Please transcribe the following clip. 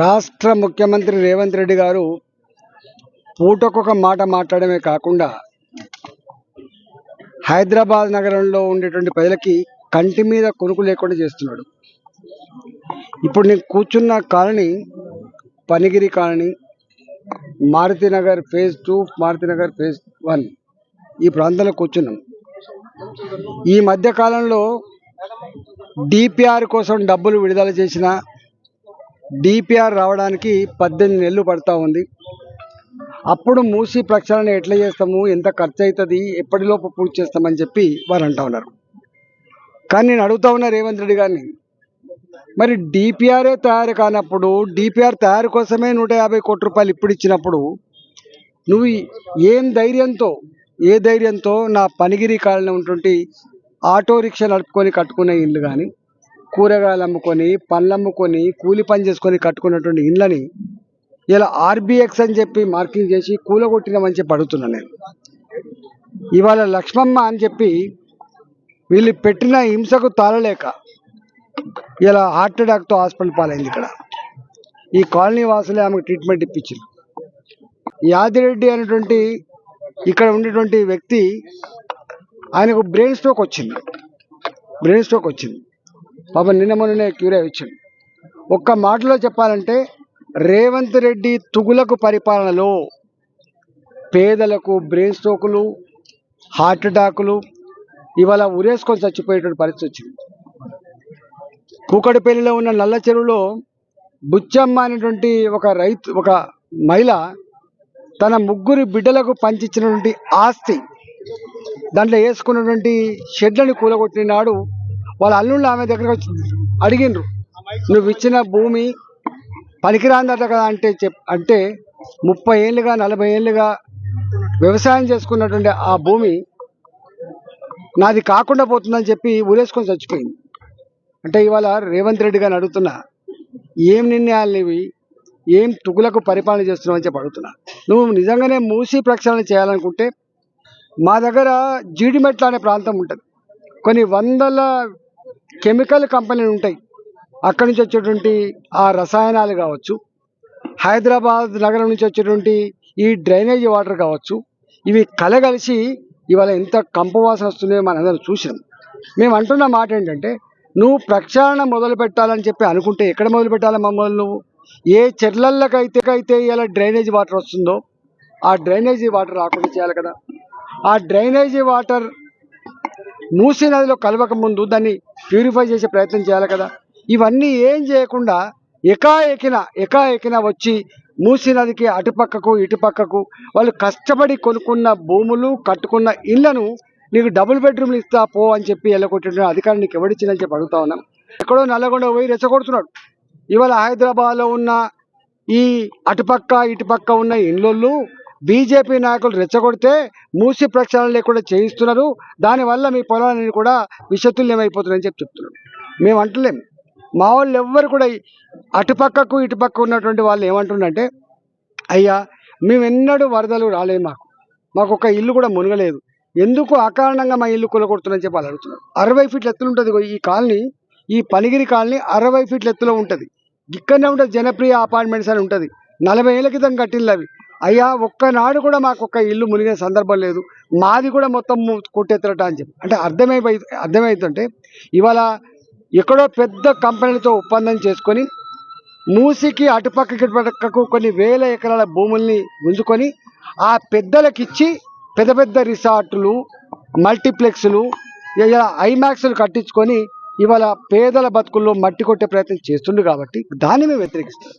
రాష్ట్ర ముఖ్యమంత్రి రేవంత్ రెడ్డి గారు పూటకొక మాట మాట్లాడమే కాకుండా హైదరాబాద్ నగరంలో ఉండేటువంటి ప్రజలకి కంటి మీద కొనుకు లేకుండా చేస్తున్నాడు. ఇప్పుడు నేను కూర్చున్న colony Panigiri colony Marutinagar phase two Marutinagar phase one ఈ ప్రాంతంలో కూర్చున్నాం. ఈ మధ్య కాలంలో డిపిఆర్ కోసం డబ్బులు విడుదల చేసిన డిపిఆర్ రావడానికి పద్దెనిమిది నెలలు పడతా ఉంది. అప్పుడు మూసి ప్రక్షాళన ఎట్లా చేస్తాము? ఎంత ఖర్చు అవుతుంది ఎప్పటిలోపు పూర్తి చేస్తామని చెప్పి వారు అంటా ఉన్నారు. కానీ నేను అడుగుతా ఉన్నా రేవంత్ రెడ్డి గారిని మరి డిపిఆర్ఏ తయారు కానప్పుడు డిపిఆర్ తయారు కోసమే నూట యాభై కోట్ల రూపాయలు ఇప్పుడు ఇచ్చినప్పుడు నువ్వు ఏం ధైర్యంతో ఏ ధైర్యంతో నా పనిగిరి కాలంలో ఉంటుంటే ఆటో రిక్షా నడుపుకొని కట్టుకునే ఇల్లు కానీ కూరగాయలు అమ్ముకొని పళ్ళు అమ్ముకొని కూలి పని చేసుకొని కట్టుకున్నటువంటి ఇళ్ళని ఇలా ఆర్బిఎక్స్ అని చెప్పి మార్కింగ్ చేసి కూలగొట్టినామని చెప్పి అడుగుతున్నాను నేను. ఇవాళ లక్ష్మమ్మ అని చెప్పి వీళ్ళు పెట్టిన హింసకు తాళలేక ఇలా హార్ట్ అటాక్తో హాస్పిటల్ పాలైంది ఇక్కడ. ఈ కాలనీ వాసులే ఆమెకు ట్రీట్మెంట్ ఇప్పించింది యాదిరెడ్డి అనేటువంటి ఇక్కడ ఉండేటువంటి వ్యక్తి ఆయనకు బ్రెయిన్ స్ట్రోక్ వచ్చింది. బ్రెయిన్ స్ట్రోక్ వచ్చింది. పాప నిన్న మొన్ననే క్యూర్ అయి ఒక్క మాటలో చెప్పాలంటే రేవంత్ రెడ్డి తుగులకు పరిపాలనలో పేదలకు బ్రెయిన్ స్ట్రోకులు హార్ట్ అటాకులు ఇవాళ ఉరేసుకొని చచ్చిపోయేటువంటి పరిస్థితి వచ్చింది. కూకటిపల్లిలో ఉన్న నల్ల చెరువులో బుచ్చమ్మ అనేటువంటి ఒక రైతు ఒక మహిళ తన ముగ్గురు బిడ్డలకు పంచిచ్చినటువంటి ఆస్తి దాంట్లో వేసుకున్నటువంటి షెడ్లను కూలగొట్టిన నాడు వాళ్ళ అల్లుళ్ళు ఆమె దగ్గరకు వచ్చి అడిగిండ్రు నువ్వు ఇచ్చిన భూమి పనికిరాందట కదా అంటే చెప్ అంటే ముప్పై ఏళ్ళుగా నలభై ఏళ్ళుగా వ్యవసాయం చేసుకున్నటువంటి ఆ భూమి నాది కాకుండా పోతుందని చెప్పి ఊరేసుకొని చచ్చిపోయింది. అంటే ఇవాళ రేవంత్ రెడ్డి గారిని అడుగుతున్నా ఏం నిర్ణయాలు ఇవి ఏం తుగులకు పరిపాలన చేస్తున్నావు? అని చెప్పి అడుగుతున్నా. నువ్వు నిజంగానే మూసి ప్రక్షాళన చేయాలనుకుంటే మా దగ్గర జీడిమెట్ల అనే ప్రాంతం ఉంటుంది. కొన్ని వందల కెమికల్ కంపెనీలు ఉంటాయి. అక్కడి నుంచి వచ్చేటువంటి ఆ రసాయనాలు కావచ్చు హైదరాబాద్ నగరం నుంచి వచ్చేటువంటి ఈ డ్రైనేజీ వాటర్ కావచ్చు ఇవి కలగలిసి ఇవాళ ఎంత కంపవాసన వస్తున్నాయో మనందరం చూసినాం. మేము అంటున్న మాట ఏంటంటే నువ్వు ప్రక్షాళన మొదలు పెట్టాలని చెప్పి అనుకుంటే ఎక్కడ మొదలు పెట్టాలి మమ్మల్ని నువ్వు? ఏ చెర్లల్లకైతే అయితే ఇలా డ్రైనేజీ వాటర్ వస్తుందో ఆ డ్రైనేజీ వాటర్ రాకుండా చేయాలి కదా. ఆ డ్రైనేజీ వాటర్ మూసీ నదిలో కలవక ముందు దాన్ని ప్యూరిఫై చేసే ప్రయత్నం చేయాలి కదా. ఇవన్నీ ఏం చేయకుండా ఎకాఎకిన ఎకాఎకిన వచ్చి మూసీ నదికి అటుపక్కకు ఇటుపక్కకు వాళ్ళు కష్టపడి కొనుక్కున్న భూములు కట్టుకున్న ఇళ్ళను నీకు డబుల్ బెడ్రూమ్లు ఇస్తా పో అని చెప్పి వెళ్ళగొట్టిన అధికారం నీకు ఎవడిచ్చిందని చెప్పి అడుగుతా ఉన్నాం. ఎక్కడో నల్లగొండ పోయి రెచ్చగొడుతున్నాడు. ఇవాళ హైదరాబాద్లో ఉన్న ఈ అటుపక్క ఇటుపక్క ఉన్న ఇండ్లు బీజేపీ నాయకులు రెచ్చగొడితే మూసి ప్రక్షాళన లేకుండా చేయిస్తున్నారు. దానివల్ల మీ పొలాలన్నీ కూడా విషతుల్యమైపోతున్నాయని చెప్పి చెప్తున్నారు. మేము అంటలేం. మా వాళ్ళు ఎవ్వరు కూడా అటుపక్కకు ఇటుపక్క ఉన్నటువంటి వాళ్ళు ఏమంటుండంటే అయ్యా మేము ఎన్నడూ వరదలు రాలేదు మాకు. మాకు ఒక ఇల్లు కూడా మునగలేదు. ఎందుకు అకారణంగా మా ఇల్లు కొలగొడుతుందని చెప్పి వాళ్ళు అడుగుతున్నారు. అరవై ఫీట్ల ఎత్తులు ఉంటుంది ఈ కాలనీ ఈ పనిగిరి కాలనీ అరవై ఫీట్ల ఎత్తులో ఉంటుంది. ఇక్కడనే ఉంటుంది జనప్రియ అపార్ట్మెంట్స్ అని ఉంటుంది. నలభై ఏళ్ళ క్రితం కట్టిల్లు అవి. అయ్యా ఒక్కనాడు కూడా మాకు ఒక్క ఇల్లు మునిగిన సందర్భం లేదు. మాది కూడా మొత్తం కొట్టెత్తరట అని చెప్పి. అంటే అర్థమైపోయి అర్థమవుతుంటే ఇవాళ ఎక్కడో పెద్ద కంపెనీలతో ఒప్పందం చేసుకొని మూసికి అటుపక్కకి ఇటుపక్కకు కొన్ని వేల ఎకరాల భూముల్ని ఉంచుకొని ఆ పెద్దలకిచ్చి పెద్ద పెద్ద రిసార్టులు మల్టీప్లెక్స్లు ఇలా ఐమాక్స్లు కట్టించుకొని ఇవాళ పేదల బతుకుల్లో మట్టి కొట్టే ప్రయత్నం చేస్తుండు కాబట్టి దాన్ని మేము వ్యతిరేకిస్తాం